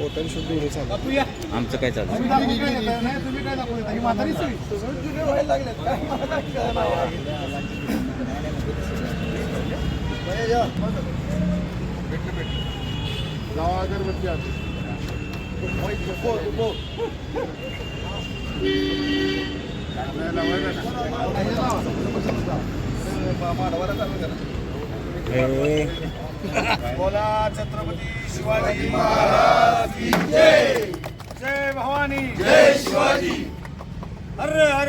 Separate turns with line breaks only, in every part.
Total शुद्ध दोन्ही चालू
आमचं काय चालतं?
जावा अगरबत्ती आधी
बोला छत्रपती शिवाजी महाराज की जय. जय भवानी. जय शिवाजी. हर हर.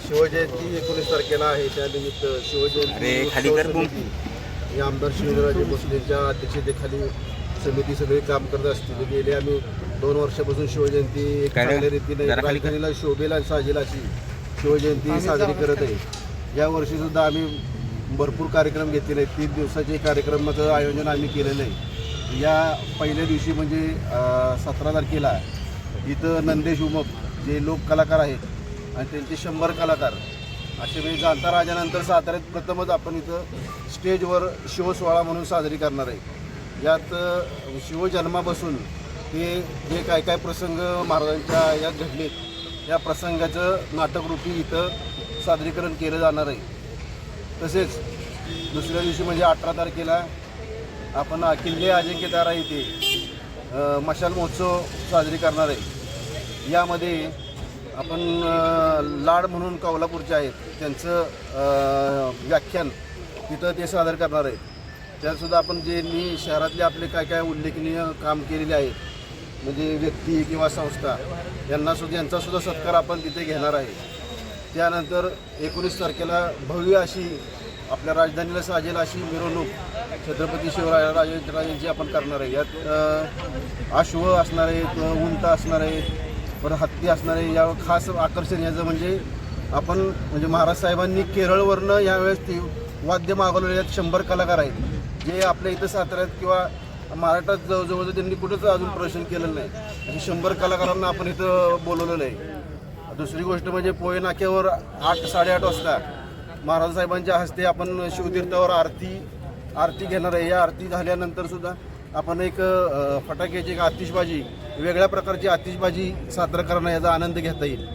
शिवजयंती एकोणीस तारखेला आहे त्यानिमित्त शिवजयंती
अरे, खाली कर बुम.
हे आमदार शिवेंद्रराजे भोसलेंच्या अध्यक्षतेखाली समिती सगळी काम करत असतील. गेले आम्ही दोन वर्षापासून शिवजयंती एक? चांगल्या रीतीने. राजधानीला शोभेल आणि साजेल अशी शिवजयंती साजरी करत आहे. या वर्षी सुद्धा आम्ही भरपूर कार्यक्रम घेतलेले आहेत. तीन दिवसाचे कार्यक्रमाचं आयोजन आम्ही केलेलं आहे. या पहिल्या दिवशी म्हणजे सतरा तारखेला इथं नंदेश उमप जे लोक कलाकार आहेत आणि त्यांचे शंभर कलाकार असे म्हणजे जाणता राजानंतर साताऱ्यात प्रथमच आपण इथं स्टेजवर शिवसोहळा म्हणून साजरी करणार आहे. यात शिवजन्मापासून ते जे काय काय प्रसंग महाराजांच्या यात घडलेत या प्रसंगाचं नाटकरूपी इथं सादरीकरण केलं जाणार आहे. तसेच दुसऱ्या दिवशी म्हणजे अठरा तारखेला आपण किल्ले अजिंक्यतारा येथे मशाल महोत्सव साजरी करणार आहे. यामध्ये आपण लाड म्हणून कोल्हापूरचे आहेत त्यांचं व्याख्यान तिथं ते सादर करणार आहे त्यातसुद्धा आपण जे मी शहरातले आपले काय काय उल्लेखनीय काम केलेले आहेत म्हणजे व्यक्ती किंवा संस्था यांनासुद्धा यांचासुद्धा सत्कार आपण तिथे घेणार आहे. त्यानंतर एकोणीस तारखेला भव्य अशी आपल्या राजधानीला साजेल अशी मिरवणूक छत्रपती शिवरायांची आपण करणार आहे. यात अश्व असणार आहेत उंट असणार आहेत परत हत्ती असणार आहे. यावर खास आकर्षण याचं म्हणजे आपण म्हणजे महाराज साहेबांनी केरळवरनं यावेळेस ते वाद्य मागवलेले आहेत. शंभर कलाकार आहेत. जे आपल्या इथं साताऱ्यात किंवा महाराष्ट्रात जवळजवळ त्यांनी कुठंच अजून प्रदर्शन केलेलं नाही. असे शंभर कलाकारांना आपण इथं बोलवलेलं आहे. दुसरी गोष्ट म्हणजे पोहे नाक्यावर आठ साडेआठ वाजता महाराज साहेबांच्या हस्ते आपण शिवतीर्थावर आरती आरती घेणार आहे. या आरती झाल्यानंतर सुद्धा आपण एक फटाक्याची एक आतिषबाजी वेगळ्या प्रकारची आतिषबाजी साजरा करणं याचा आनंद घेता येईल.